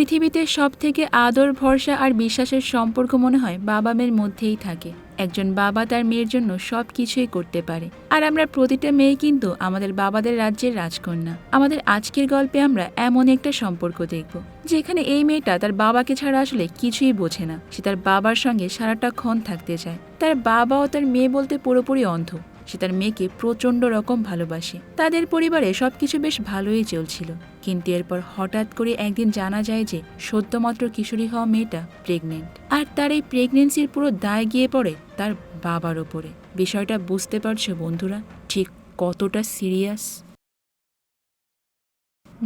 পৃথিবীতে সব থেকে আদর, ভরসা আর বিশ্বাসের সম্পর্ক মনে হয় বাবা মেয়ের মধ্যেই থাকে। একজন বাবা তার মেয়ের জন্য সব কিছুই করতে পারে। আর আমরা প্রতিটা মেয়ে কিন্তু আমাদের বাবাদের রাজ্যের রাজকন্যা। আমাদের আজকের গল্পে আমরা এমন একটা সম্পর্ক দেখব, যেখানে এই মেয়েটা তার বাবাকে ছাড়া আসলে কিছুই বোঝে না। সে তার বাবার সঙ্গে সারাটা ক্ষণ থাকতে চায়। তার বাবা ও তার মেয়ে বলতে পুরোপুরি অন্ধ। সে তার মেয়েকে প্রচণ্ড রকম ভালোবাসে। তাদের পরিবারে সবকিছু বেশ ভালোই চলছিল। কিন্তু এরপর হঠাৎ করে একদিন জানা যায় যে সদ্যমাত্র কিশোরী হওয়া মেয়েটা প্রেগনেন্ট আর তার এই প্রেগনেন্সির পুরো দায় গিয়ে পড়ে তার বাবার ওপরে। বিষয়টা বুঝতে পারছ বন্ধুরা? ঠিক কতটা সিরিয়াস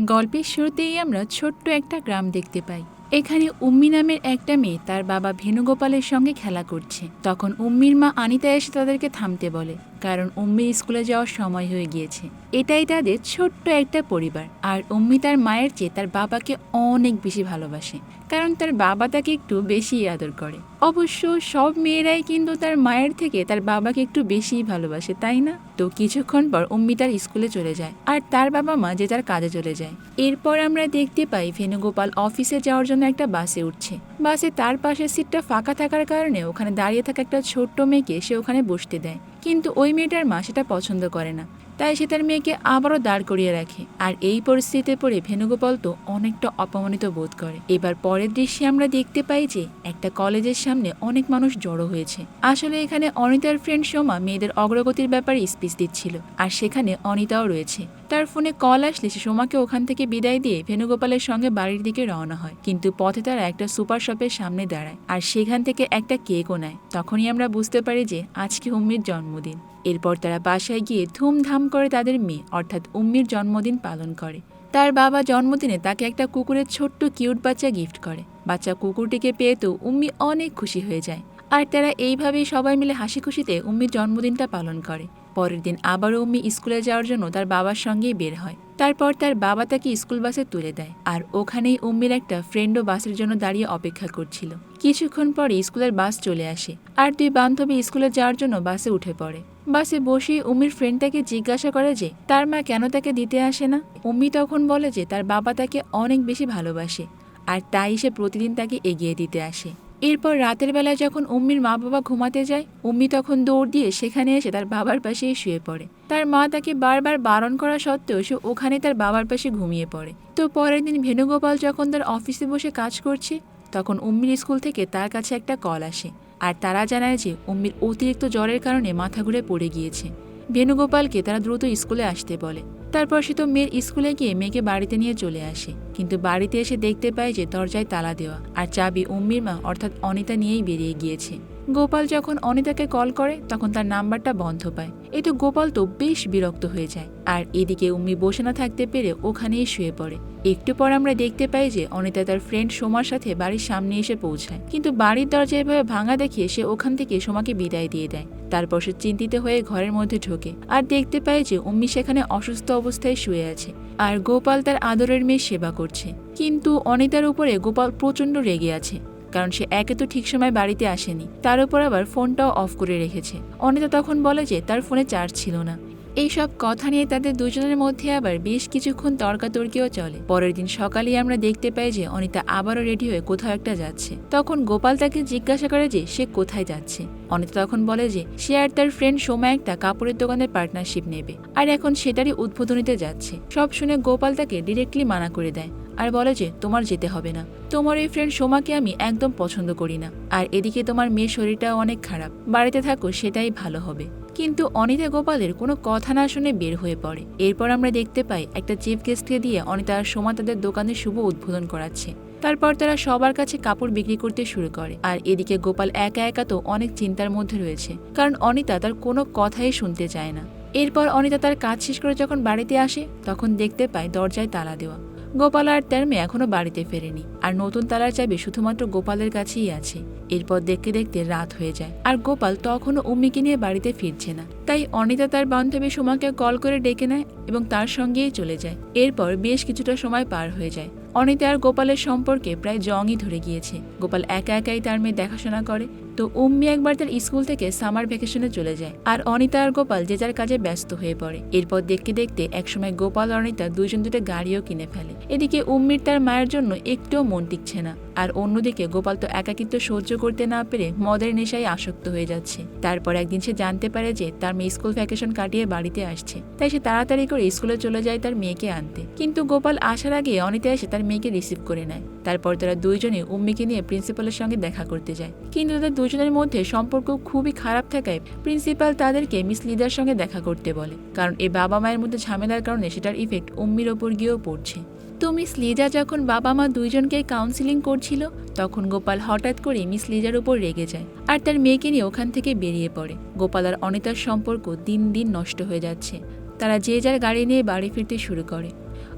গল্পের শুরুতেই আমরা ছোট্ট একটা গ্রাম দেখতে পাই। এখানে উম্মি নামের একটা মেয়ে তার বাবা ভেনুগোপালের সঙ্গে খেলা করছে। তখন উম্মির মা আনিতা এসে তাদেরকে থামতে বলে। কারণ উম্মির স্কুলে যাওয়ার সময় হয়ে গিয়েছে। এটাই তাদের ছোট্ট একটা পরিবার। আর উম্মি তার মায়ের চেয়ে তার বাবাকে অনেক বেশি ভালোবাসে। কারণ তার বাবা তাকে একটু বেশি আদর করে। অবশ্য সব মেয়েরাই কিন্তু তার মায়ের থেকে তার বাবাকে একটু বেশিই ভালোবাসে, তাই না? তো কিছুক্ষণ পর উম্মি তার স্কুলে চলে যায় আর তার বাবা মা যে তার কাজে চলে যায়। এরপর আমরা দেখতে পাই ভেনুগোপাল অফিসে যাওয়ার জন্য একটা বাসে উঠছে। বাসে তার পাশের সিটটা ফাঁকা থাকার কারণে ওখানে দাঁড়িয়ে থাকা একটা ছোট্ট মেয়েকে সে ওখানে বসতে দেয়। কিন্তু ওই মেয়েটার মা সেটা পছন্দ করে না। তাই সে তার মেয়েকে আবারও দাঁড় করিয়ে রাখে। আর এই পরিস্থিতিতে পড়ে ভেনুগোপাল তো অনেকটা অপমানিত বোধ করে। এবার পরের দৃশ্যে আমরা দেখতে পাই যে একটা কলেজের সামনে অনেক মানুষ জড়ো হয়েছে। আসলে এখানে অনিতার ফ্রেন্ড সোমা মেয়েদের অগ্রগতির ব্যাপারে স্পিচ দিচ্ছিল। আর সেখানে অনিতাও রয়েছে। তার ফোনে কল আসলে সে সোমাকে ওখান থেকে বিদায় দিয়ে ভেনুগোপালের সঙ্গে বাড়ির দিকে রওনা হয়। কিন্তু পথে তারা একটা সুপার শপের সামনে দাঁড়ায়। আর সেখান থেকে একটা কেকও নেয়। তখনই আমরা বুঝতে পারি যে আজকে উম্মির জন্মদিন। এরপর তারা বাসায় গিয়ে ধুমধাম করে তাদের মেয়ে, অর্থাৎ উম্মির জন্মদিন পালন করে। তার বাবা জন্মদিনে তাকে একটা কুকুরের ছোট্ট কিউট বাচ্চা গিফট করে। বাচ্চা কুকুরটিকে পেয়ে তো উম্মি অনেক খুশি হয়ে যায়। আর তারা এইভাবেই সবাই মিলে হাসি খুশিতে উম্মির জন্মদিনটা পালন করে। পরের দিন আবারও উম্মি স্কুলে যাওয়ার জন্য তার বাবার সঙ্গেই বের হয়। তারপর তার বাবা তাকে স্কুল বাসে তুলে দেয়। আর ওখানেই উম্মির একটা ফ্রেন্ডও বাসের জন্য দাঁড়িয়ে অপেক্ষা করছিল। কিছুক্ষণ পরে স্কুলের বাস চলে আসে। আর দুই বান্ধবী স্কুলে যাওয়ার জন্য বাসে উঠে পড়ে। বাসে বসে উম্মির ফ্রেন্ডটাকে জিজ্ঞাসা করে যে, তার মা কেন তাকে দিতে আসে না? উম্মি তখন বলে যে, তার বাবা তাকে অনেক বেশি ভালোবাসে, আর তাই সে প্রতিদিন তাকে এগিয়ে দিতে আসে। এরপর রাতের বেলায় যখন উম্মির মা বাবা ঘুমাতে যায় উম্মি তখন দৌড় দিয়ে সেখানে এসে তার বাবার পাশেই শুয়ে পড়ে। তার মা তাকে বারবার বারণ করা সত্ত্বেও সে ওখানে তার বাবার পাশে ঘুমিয়ে পড়ে। তো পরের দিন ভেনুগোপাল যখন তার অফিসে বসে কাজ করছে, তখন উম্মির স্কুল থেকে তার কাছে একটা কল আসে। আর তারা জানায় যে অম্মির অতিরিক্ত জ্বরের কারণে মাথা ঘুরে পড়ে গিয়েছে। ভেনুগোপালকে তারা দ্রুত স্কুলে আসতে বলে। তারপর সে তো মেয়ের স্কুলে গিয়ে মেয়েকে বাড়িতে নিয়ে চলে আসে। কিন্তু বাড়িতে এসে দেখতে পায় যে দরজায় তালা দেওয়া। আর চাবি অম্মির মা, অর্থাৎ অনিতা নিয়েই বেরিয়ে গিয়েছে। গোপাল যখন অনিতাকে কল করে, তখন তার নাম্বারটা বন্ধ পায়। এতে গোপাল তো বেশ বিরক্ত হয়ে যায়। আর এদিকে উম্মি বসে না থাকতে পেরে ওখানেই শুয়ে পড়ে। একটু পর আমরা দেখতে পাই যে অনিতা তার ফ্রেন্ড সোমার সাথে বাড়ির সামনে এসে পৌঁছায়। কিন্তু বাড়ির দরজা এভাবে ভাঙা দেখিয়ে সে ওখান থেকে সোমাকে বিদায় দিয়ে দেয়। তারপর সে চিন্তিত হয়ে ঘরের মধ্যে ঢোকে। আর দেখতে পায় যে উম্মি সেখানে অসুস্থ অবস্থায় শুয়ে আছে। আর গোপাল তার আদরের মেয়ে সেবা করছে। কিন্তু অনিতার উপরে গোপাল প্রচণ্ড রেগে আছে। কারণ সে একে তো ঠিক সময় বাড়িতে আসেনি। তার উপর আবার ফোনটাও অফ করে রেখেছে। অনিতা তখন বলে যে, তার ফোনে চার্জ ছিল না। এইসব কথা নিয়ে তাদের দুজনের মধ্যে আবার বেশ কিছুক্ষণ তর্কাতর্কিও চলে। পরের দিন সকালেই আমরা দেখতে পাই যে অনিতা আবারও রেডি হয়ে কোথাও একটা যাচ্ছে। তখন গোপাল তাকে জিজ্ঞাসা করে যে সে কোথায় যাচ্ছে। অনিতা তখন বলে যে সে আর তার ফ্রেন্ড সোমা একটা কাপড়ের দোকানের পার্টনারশিপ নেবে। আর এখন সেটারই উদ্বোধনীতে যাচ্ছে। সব শুনে গোপাল তাকে ডিরেক্টলি মানা করে দেয়। আর বলে যে, তোমার যেতে হবে না। তোমার এই ফ্রেন্ড সোমাকে আমি একদম পছন্দ করি না। আর এদিকে তোমার মেয়ের শরীরটাও অনেক খারাপ। বাড়িতে থাকো, সেটাই ভালো হবে। কিন্তু অনিতা গোপালের কোনো কথা না শুনে বের হয়ে পড়ে। এরপর আমরা দেখতে পাই একটা চিফ গেস্টকে দিয়ে অনিতা আর সোমা তাদের দোকানে শুভ উদ্বোধন করাচ্ছে। তারপর তারা সবার কাছে কাপড় বিক্রি করতে শুরু করে। আর এদিকে গোপাল একা একা তো অনেক চিন্তার মধ্যে রয়েছে, কারণ অনিতা তার কোনো কথাই শুনতে চায় না। এরপর অনিতা তার কাজ শেষ করে যখন বাড়িতে আসে, তখন দেখতে পায় দরজায় তালা দেওয়া। গোপাল আর তার মেয়ে এখনও বাড়িতে ফেরেনি। আর নতুন তালার চাবি শুধুমাত্র গোপালের কাছেই আছে। এরপর দেখতে দেখতে রাত হয়ে যায়। আর গোপাল তখনও উম্মিকে নিয়ে বাড়িতে ফিরছে না। তাই অনিতা তার বান্ধবী সোমাকে কল করে ডেকে নেয় এবং তার সঙ্গেই চলে যায়। এরপর বেশ কিছুটা সময় পার হয়ে যায়। অনিতা আর গোপালের সম্পর্কে প্রায় জংই ধরে গিয়েছে। গোপাল একা একাই তার মেয়ে দেখাশোনা করে। তো উম্মি একবার তার স্কুল থেকে সামার ভ্যাকেশনে চলে যায় আর অনিতা আর গোপাল যে যার কাজে ব্যস্ত হয়ে পড়ে। এরপর দেখতে দেখতে একসময় গোপাল অনিতা দুজন দুটো গাড়িও কিনে ফেলে। এদিকে উম্মির তার মায়ের জন্য একটুও মন টিকছে না। আর অন্যদিকে গোপাল তো একাকিত্ব সহ্য করতে না পেরে মদের নেশায় আসক্ত হয়ে যাচ্ছে। তারপর একদিন সে জানতে পারে যে তার মেয়ে স্কুল ভ্যাকেশন কাটিয়ে বাড়িতে আসছে। তাই সে তাড়াতাড়ি করে স্কুলে চলে যায় তার মেয়েকে আনতে। কিন্তু গোপাল আসার আগে অনিতা এসে তার মেয়েকে রিসিভ করে নেয়। তারপর তারা দুইজনে উম্মিকে নিয়ে প্রিন্সিপালের সঙ্গে দেখা করতে যায়। কিন্তু তাদের দুজনের মধ্যে সম্পর্ক খুবই খারাপ থাকায় প্রিন্সিপাল তাদেরকে মিস লিদার সঙ্গে দেখা করতে বলে, কারণ এই বাবা মায়ের মধ্যে ঝামেলার কারণে সেটার ইফেক্ট উম্মির ওপর গিয়েও পড়ছে। তো মিস লিজা যখন বাবা মা দুইজনকে কাউন্সিলিং করছিল, তখন গোপাল হঠাৎ করে মিস লিজার উপর রেগে যায় আর তার মেয়েকে নিয়ে ওখান থেকে বেরিয়ে পড়ে। গোপাল আর অনিতার সম্পর্ক দিন দিন নষ্ট হয়ে যাচ্ছে। তারা যে যার গাড়ি নিয়ে বাড়ি ফিরতে শুরু করে।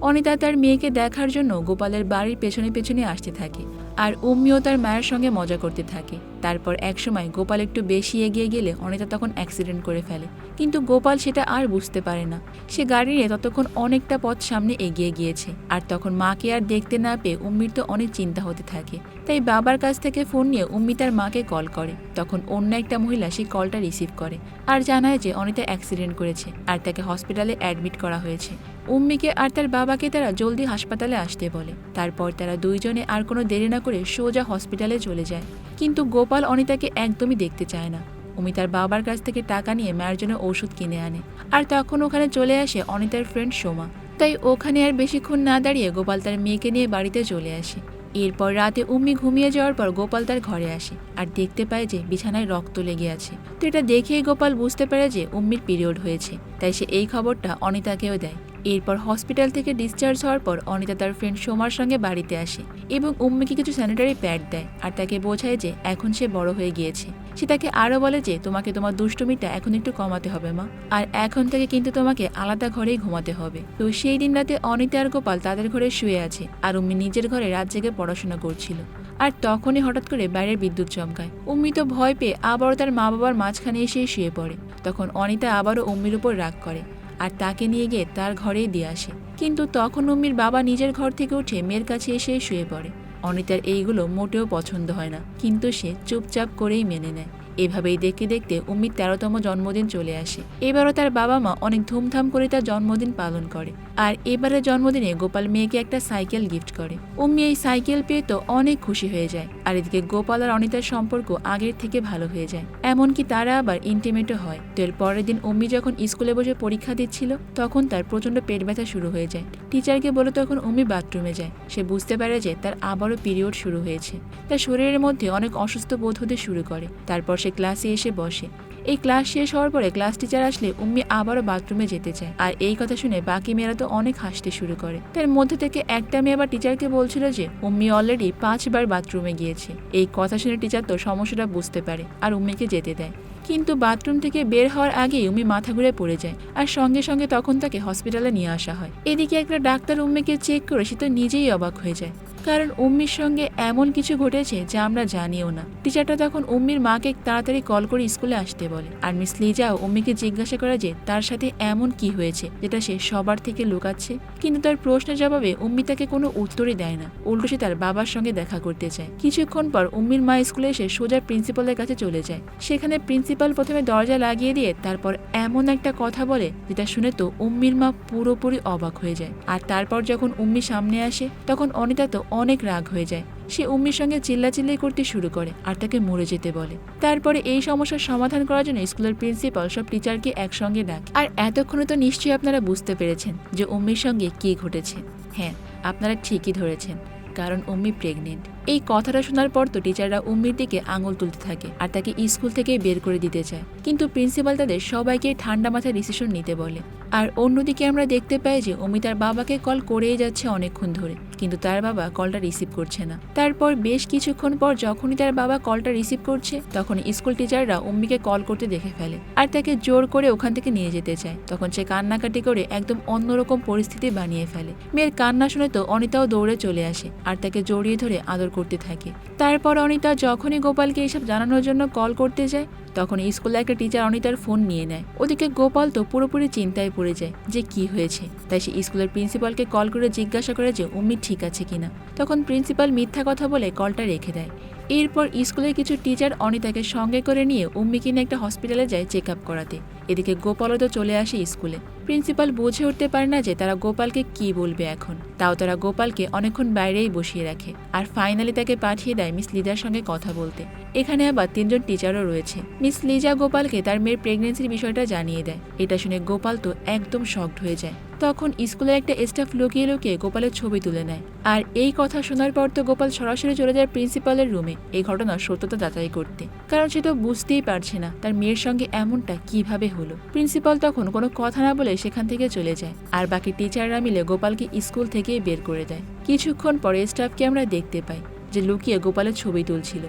অনিতা তার মেয়েকে দেখার জন্য গোপালের বাড়ির পেছনে পেছনে আসতে থাকে আর উম্মিও তার মায়ের সঙ্গে মজা করতে থাকে। তারপর একসময় গোপাল একটু বেশি এগিয়ে গেলে অনিতা তখন অ্যাক্সিডেন্ট করে ফেলে। কিন্তু গোপাল সেটা আর বুঝতে পারে না। সে গাড়ি নিয়ে ততক্ষণ অনেকটা পথ সামনে এগিয়ে গিয়েছে। আর তখন মাকে আর দেখতে না পেয়ে উম্মির তো অনেক চিন্তা হতে থাকে। তাই বাবার কাছ থেকে ফোন নিয়ে উম্মি তার মাকে কল করে। তখন অন্য একটা মহিলা সেই কলটা রিসিভ করে। আর জানায় যে অনিতা অ্যাক্সিডেন্ট করেছে আর তাকে হসপিটালে অ্যাডমিট করা হয়েছে। উম্মিকে আর তার বাবাকে তারা জলদি হাসপাতালে আসতে বলে। তারপর তারা দুইজনে আর কোনো দেরি না করে সোজা হসপিটালে চলে যায়। কিন্তু গোপাল অনিতাকে একদমই দেখতে চায় না। উমি তার বাবার কাছ থেকে টাকা নিয়ে মায়ের জন্য ওষুধ কিনে আনে। আর তখন ওখানে চলে আসে অনিতার ফ্রেন্ড সোমা। তাই ওখানে আর বেশিক্ষণ না দাঁড়িয়ে গোপাল তার মেয়েকে নিয়ে বাড়িতে চলে আসে। এরপর রাতে উম্মি ঘুমিয়ে যাওয়ার পর গোপাল তার ঘরে আসে আর দেখতে পায় যে বিছানায় রক্ত লেগে আছে। তো এটা দেখেই গোপাল বুঝতে পারে যে উম্মির পিরিয়ড হয়েছে। তাই সে এই খবরটা অনিতাকেও দেয়। এরপর হসপিটাল থেকে ডিসচার্জ হওয়ার পর অনিতা তার ফ্রেন্ড সোমার সঙ্গে বাড়িতে আসে এবং উম্মিকে কিছু স্যানিটারি প্যাড দেয় আর তাকে বোঝায় যে এখন সে বড় হয়ে গিয়েছে। সে তাকে আরও বলে যে, তোমাকে তোমার দুষ্টুমিটা এখন একটু কমাতে হবে, মা। আর এখন থেকে কিন্তু তোমাকে আলাদা ঘরেই ঘুমাতে হবে। তো সেই দিন রাতে অনিতা আর গোপাল তাদের ঘরে শুয়ে আছে আর উম্মি নিজের ঘরে রাত জেগে পড়াশোনা করছিল। আর তখনই হঠাৎ করে বাইরের বিদ্যুৎ চমকায়। উম্মি তো ভয় পেয়ে আবারও তার মা বাবার মাঝখানে এসে শুয়ে পড়ে। তখন অনিতা আবারও উম্মির উপর রাগ করে। আর তাকে নিয়ে গিয়ে তার ঘরেই দিয়ে আসে। কিন্তু তখন অম্মির বাবা নিজের ঘর থেকে উঠে মেয়ের কাছে এসে শুয়ে পড়ে। অনিতার এইগুলো মোটেও পছন্দ হয় না, কিন্তু সে চুপচাপ করেই মেনে নেয়। এভাবেই দেখতে দেখতে উম্মির তেরোতম জন্মদিন চলে আসে। এবারও তার বাবা মা অনেক ধুমধাম করে তার জন্মদিন পালন করে। আর এবারের জন্মদিনে গোপাল মেয়েকে একটা সাইকেল গিফট করে। উম্মি এই সাইকেল পেয়ে তো অনেক খুশি হয়ে যায়। আর এদিকে গোপাল আর অনিতার সম্পর্ক আগের থেকে ভালো হয়ে যায়। এমনকি তারা আবার ইন্টিমেটও হয়। তো এর পরের দিন উম্মি যখন স্কুলে বসে পরীক্ষা দিচ্ছিল, তখন তার প্রচণ্ড পেট ব্যথা শুরু হয়ে যায়। টিচারকে বলে তখন উম্মি বাথরুমে যায়। সে বুঝতে পারে যে তার আবারও পিরিয়ড শুরু হয়েছে। তার শরীরের মধ্যে অনেক অসুস্থ বোধ হতে শুরু করে। তারপর সে ক্লাসে এসে বসে। এই ক্লাস শেষ হওয়ার পরে ক্লাস টিচার আসলে উম্মি আবারও বাথরুমে যেতে চায়। আর এই কথা শুনে বাকি মেয়েরা তো অনেক হাসতে শুরু করে। তার মধ্যে থেকে একটা মেয়ে আবার টিচারকে বলছিল যে, উম্মি অলরেডি পাঁচবার বাথরুমে গিয়েছে। এই কথা শুনে টিচার তো সমস্যাটা বুঝতে পারে আর উম্মিকে যেতে দেয়। কিন্তু বাথরুম থেকে বের হওয়ার আগেই উম্মি মাথা ঘুরে পড়ে যায় আর সঙ্গে সঙ্গে তখন তাকে হসপিটালে নিয়ে আসা হয়। এদিকে একটা ডাক্তার উম্মিকে চেক করে সে তো নিজেই অবাক হয়ে যায়। কারণ উম্মির সঙ্গে এমন কিছু ঘটেছে যা আমরা জানিও না। টিচারটা তখন উম্মির মাকে তাড়াতাড়ি কল করে স্কুলে আসতে বলে। আর মিস লিজাও উম্মিকে জিজ্ঞাসা করে যে তার সাথে এমন কি হয়েছে যেটা সে সবার থেকে লুকাচ্ছে। কিন্তু তার প্রশ্নের জবাবে উম্মি তাকে কোনো উত্তরই দেয় না। উল্টো সে তার বাবার সঙ্গে দেখা করতে চায়। কিছুক্ষণ পর উম্মির মা স্কুলে এসে সোজা প্রিন্সিপালের কাছে চলে যায়। সেখানে প্রিন্সিপাল প্রথমে দরজা লাগিয়ে দিয়ে তারপর এমন একটা কথা বলে যেটা শুনে তো উম্মির মা পুরোপুরি অবাক হয়ে যায়। আর তারপর যখন উম্মি সামনে আসে, তখন অনিতা তো অনেক রাগ হয়ে যায়। সে উম্মির সঙ্গে চিল্লাচিল্লি করতে শুরু করে আর তাকে মরে যেতে বলে। তারপরে এই সমস্যার সমাধান করার জন্য স্কুলের প্রিন্সিপাল সব টিচারকে একসঙ্গে ডাকে। আর এতক্ষণে তো নিশ্চয়ই আপনারা বুঝতে পেরেছেন যে উম্মির সঙ্গে কি ঘটেছে। হ্যাঁ আপনারা ঠিকই ধরেছেন, কারণ উম্মি প্রেগনেন্ট এই কথাটা শোনার পর তো টিচাররা উম্মির দিকে আঙুল তুলতে থাকে আর তাকে স্কুল থেকে বের করে দিতে চায়। কিন্তু প্রিন্সিপাল তাদের সবাইকে ঠান্ডা মাথায় ডিসিশন নিতে বলে। আর অন্যদিকে আমরা দেখতে পাই যে উমি তার বাবাকে কল করেই যাচ্ছে অনেকক্ষণ ধরে, কিন্তু তার বাবা কলটা রিসিভ করছে না। তারপর বেশ কিছুক্ষণ পর যখনই তার বাবা কলটা রিসিভ করছে, তখন স্কুল টিচাররা উম্মিকে কল করতে দেখে ফেলে আর তাকে জোর করে ওখান থেকে নিয়ে যেতে চায়। তখন সে কান্নাকাটি করে একদম অন্যরকম পরিস্থিতি বানিয়ে ফেলে। মেয়ের কান্না শুনে তো অনিতাও দৌড়ে চলে আসে আর তাকে জড়িয়ে ধরে আদর করতে থাকে। তারপর অনিতা যখনই গোপালকে এসব জানানোর জন্য কল করতে যায় তখন স্কুলে একটা টিচার অনিতার ফোন নিয়ে নেয়। ওদিকে গোপাল তো পুরোপুরি চিন্তায় পড়ে যায় যে কি হয়েছে। তাই সে স্কুলের প্রিন্সিপালকে কল করে জিজ্ঞাসা করে যে, উম্মি, ঠিক আছে কিনা? তখন প্রিন্সিপাল মিথ্যা কথা বলে কলটা রেখে দেয়। এরপর স্কুলের কিছু টিচার অনিতাকে সঙ্গে করে নিয়ে উম্মিকে নিয়ে একটা হসপিটালে যায় চেক আপ করাতে। এদিকে গোপালও তো চলে আসে স্কুলে। প্রিন্সিপাল বুঝে উঠতে পারে না যে তারা গোপালকে কি বলবে এখন। তাও তারা গোপালকে অনেকক্ষণ বাইরেই বসিয়ে রাখে আর ফাইনালি তাকে পাঠিয়ে দেয় মিস লিজার সঙ্গে কথা বলতে। এখানে আবার তিনজন টিচারও রয়েছে। মিস লিজা গোপালকে তার মেয়ের প্রেগনেন্সির বিষয়টা জানিয়ে দেয়। এটা শুনে গোপাল তো একদম শকড হয়ে যায়। তখন স্কুলের একটা স্টাফ লুকিয়ে লুকিয়ে গোপালের ছবি তুলে নেয়। আর এই কথা শোনার পর তো গোপাল সরাসরি চলে যায় প্রিন্সিপালের রুমে এই ঘটনার সত্যতা যাচাই করতে। কারণ সে তো বুঝতেই পারছে না তার মেয়ের সঙ্গে এমনটা কীভাবে হলো। প্রিন্সিপাল তখন কোনো কথা না বলে সেখান থেকে চলে যায়। আর বাকি টিচাররা মিলে গোপালকে স্কুল থেকে বের করে দেয়। কিছুক্ষণ পরে স্টাফকে আমরা দেখতে পাই যে লুকিয়ে গোপালের ছবি তুলছিল।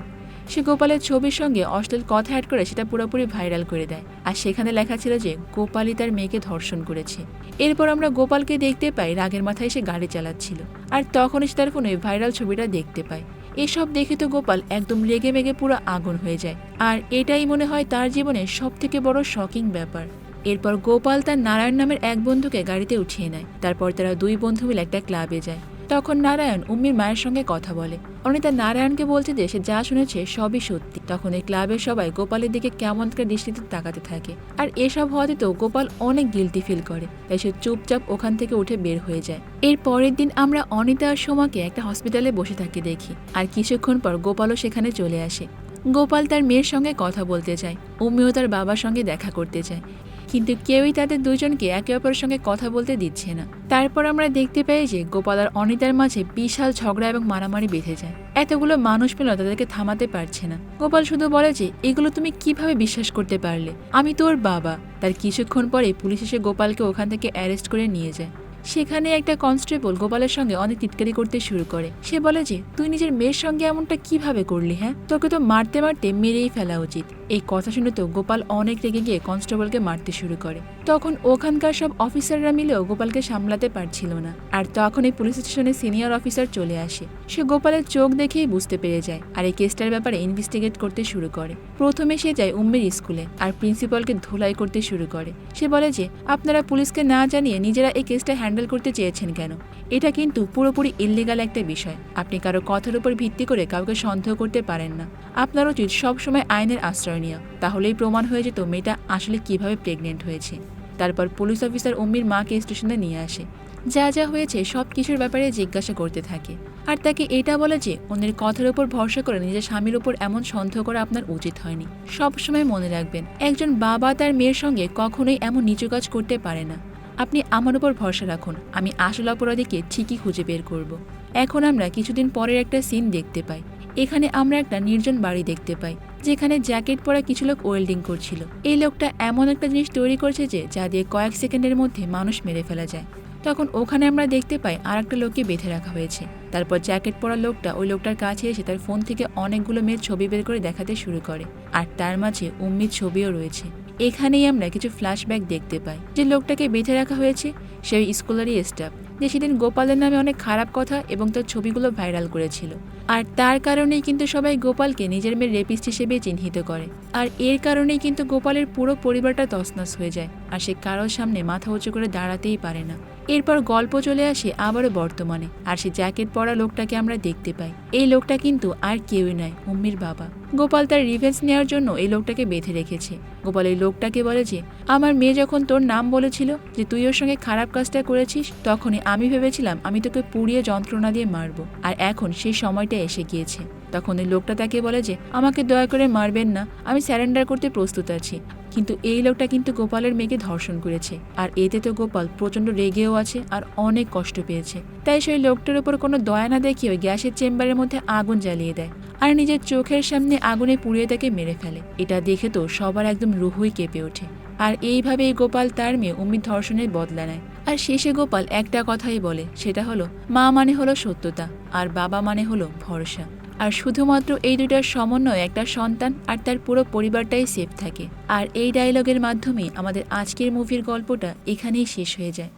সে গোপালের ছবির সঙ্গে অশ্লীল কথা অ্যাড করে সেটা পুরোপুরি ভাইরাল করে দেয়। আর সেখানে লেখা ছিল যে, গোপালই তার মেয়েকে ধর্ষণ করেছে। এরপর আমরা গোপালকে দেখতে পাই রাগের মাথায় সে গাড়ি চালাচ্ছিল। আর তখনই সে তার ফোনে ভাইরাল ছবিটা দেখতে পায়। এসব দেখে তো গোপাল একদম রেগে মেগে পুরো আগুন হয়ে যায়। আর এটাই মনে হয় তার জীবনের সব থেকে বড় শকিং ব্যাপার। এরপর গোপাল তার নারায়ণ নামের এক বন্ধুকে গাড়িতে উঠিয়ে নেয়। তারপর তারা দুই বন্ধু মিলে একটা ক্লাবে যায়। তখন নারায়ণ উম্মির মায়ের সঙ্গে কথা বলে। অনিতা নারায়ণকে বলছে যে সে যা শুনেছে সবই সত্যি। তখন এই ক্লাবের সবাই গোপালের দিকে কেমন করে দৃষ্টিতে তাকাতে থাকে। আর এসব হওয়াতে তো গোপাল অনেক গিলটি ফিল করে। তাই সে চুপচাপ ওখান থেকে উঠে বের হয়ে যায়। এর পরের দিন আমরা অনিতা আর সোমাকে একটা হসপিটালে বসে থাকতে দেখি। আর কিছুক্ষণ পর গোপালও সেখানে চলে আসে। গোপাল তার মেয়ের সঙ্গে কথা বলতে চায় উম্মিও তার বাবার সঙ্গে দেখা করতে চায় কিন্তু কেউই তাদের দুজনকে একে অপরের সঙ্গে কথা বলতে দিচ্ছে না। তারপর আমরা দেখতে পাই যে গোপাল আর অনিতার মাঝে বিশাল ঝগড়া এবং মারামারি বেঁধে যায়। এতগুলো মানুষ পেল তাদেরকে থামাতে পারছে না। গোপাল শুধু বলে যে, এগুলো তুমি কীভাবে বিশ্বাস করতে পারলে? আমি তোর বাবা। তার কিছুক্ষণ পরে পুলিশ এসে গোপালকে ওখান থেকে অ্যারেস্ট করে নিয়ে যায়। সেখানে একটা কনস্টেবল গোপালের সঙ্গে অনেক টিটকারি করতে শুরু করে। সে বলে যে, তুই নিজের মেয়ের সঙ্গে এমনটা কীভাবে করলি হ্যাঁ? তোকে তো মারতে মারতে মেরেই ফেলা উচিত। এই কথা শুনে তো গোপাল অনেক রেগে গিয়ে কনস্টেবলকে মারতে শুরু করে। তখন ওখানকার সব অফিসাররা মিলেও গোপালকে সামলাতে পারছিল না। আর তখন এই পুলিশ স্টেশনে সিনিয়র অফিসার চলে আসে। সে গোপালের চোখ দেখেই বুঝতে পেরে যায় আর এই কেসটার ব্যাপারে ইনভেস্টিগেট করতে শুরু করে। প্রথমে সে যায় উম্মের স্কুলে আর প্রিন্সিপালকে ধুলাই করতে শুরু করে। সে বলে যে, আপনারা পুলিশকে না জানিয়ে নিজেরা এই কেসটা হ্যান্ডেল করতে চেয়েছেন কেন? এটা কিন্তু পুরোপুরি ইল্লিগাল একটা বিষয়। আপনি কারও কথার উপর ভিত্তি করে কাউকে সন্দেহ করতে পারেন না। আপনার উচিত সবসময় আইনের আশ্রয় নেওয়া তাহলেই প্রমাণ হয়ে যেত মেয়েটা আসলে কীভাবে প্রেগনেন্ট হয়েছে। তারপর পুলিশ অফিসার উম্মির মাকে স্টেশনে নিয়ে আসে। যা যা হয়েছে সব কিছুর ব্যাপারে জিজ্ঞাসা করতে থাকে। আর তাকে এটা বলে যে অন্যের কথার উপর ভরসা করে নিজের স্বামীর উপর এমন সন্দেহ করা আপনার উচিত হয়নি। সবসময় মনে রাখবেন, একজন বাবা তার মেয়ের সঙ্গে কখনোই এমন নিচু কাজ করতে পারে না। আপনি আমার উপর ভরসা রাখুন, আমি আসল অপরাধীকে ঠিকই খুঁজে বের করব। এখন আমরা কিছুদিন পরের একটা সিন দেখতে পাই। এখানে আমরা একটা নির্জন বাড়ি দেখতে পাই, যেখানে জ্যাকেট পরা কিছু লোক ওয়েল্ডিং করছিল। এই লোকটা এমন একটা জিনিস তৈরি করছে যে, যা দিয়ে কয়েক সেকেন্ডের মধ্যে মানুষ মেরে ফেলা যায়। তখন ওখানে আমরা দেখতে পাই আর একটা লোককে বেঁধে রাখা হয়েছে। তারপর জ্যাকেট পরা লোকটা ওই লোকটার কাছে এসে তার ফোন থেকে অনেকগুলো মেয়ের ছবি বের করে দেখাতে শুরু করে, আর তার মাঝে উম্মির ছবিও রয়েছে। এখানেই আমরা কিছু ফ্ল্যাশব্যাক দেখতে পাই। যে লোকটাকে বেঁধে রাখা হয়েছে, সেই স্কুলেরই স্টাফ। যে সেদিন গোপালের নামে অনেক খারাপ কথা এবং তার ছবিগুলো ভাইরাল করেছিল। আর তার কারণেই কিন্তু সবাই গোপালকে নিজের মেয়ের রেপিস্ট হিসেবে চিহ্নিত করে। আর এর কারণেই কিন্তু গোপালের পুরো পরিবারটা তছনছ হয়ে যায়। আর সে কারোর সামনে মাথা উঁচু করে দাঁড়াতেই পারে না। এরপর গল্প চলে আসে আবারও বর্তমানে, আর সে জ্যাকেট পরা লোকটাকে আমরা দেখতে পাই। এই লোকটা কিন্তু আর কেউই নয়, উম্মির বাবা। গোপাল তার রিভেন্স নেওয়ার জন্য এই লোকটাকে বেঁধে রেখেছে। গোপাল এই লোকটাকে বলে যে, আমার মেয়ে যখন তোর নাম বলেছিল যে তুই ওর সঙ্গে খারাপ কাজটা করেছিস, তখনই আমি ভেবেছিলাম আমি তোকে পুড়িয়ে যন্ত্রণা দিয়ে মারবো। আর এখন সেই সময়টা এসে গিয়েছে। তখন এই লোকটা তাকে বলে যে, আমাকে দয়া করে মারবেন না, আমি স্যারেন্ডার করতে প্রস্তুত আছি। কিন্তু এই লোকটা কিন্তু গোপালের মেয়েকে ধর্ষণ করেছে। আর এতে তো গোপাল প্রচণ্ড রেগেও আছে আর অনেক কষ্ট পেয়েছে। তাই সেই লোকটার উপর কোনো দয়া না দেখিয়ে ওই গ্যাসের চেম্বারের মধ্যে আগুন জ্বালিয়ে দেয়। আর নিজের চোখের সামনে আগুনে পুড়িয়ে তাকে মেরে ফেলে। এটা দেখে তো সবার একদম রুহুই কেঁপে ওঠে। আর এইভাবেই গোপাল তার মেয়ে উম্মির ধর্ষণের বদলা নেয়। আর শেষে গোপাল একটা কথাই বলে, সেটা হলো, মা মানে হলো সত্যতা, আর বাবা মানে হলো ভরসা। আর শুধুমাত্র এই দুটার সমন্বয়ে একটা সন্তান আর তার পুরো পরিবারটাই সেফ থাকে। আর এই ডায়লগের মাধ্যমে আমাদের আজকের মুভির গল্পটা এখানেই শেষ হয়ে যায়।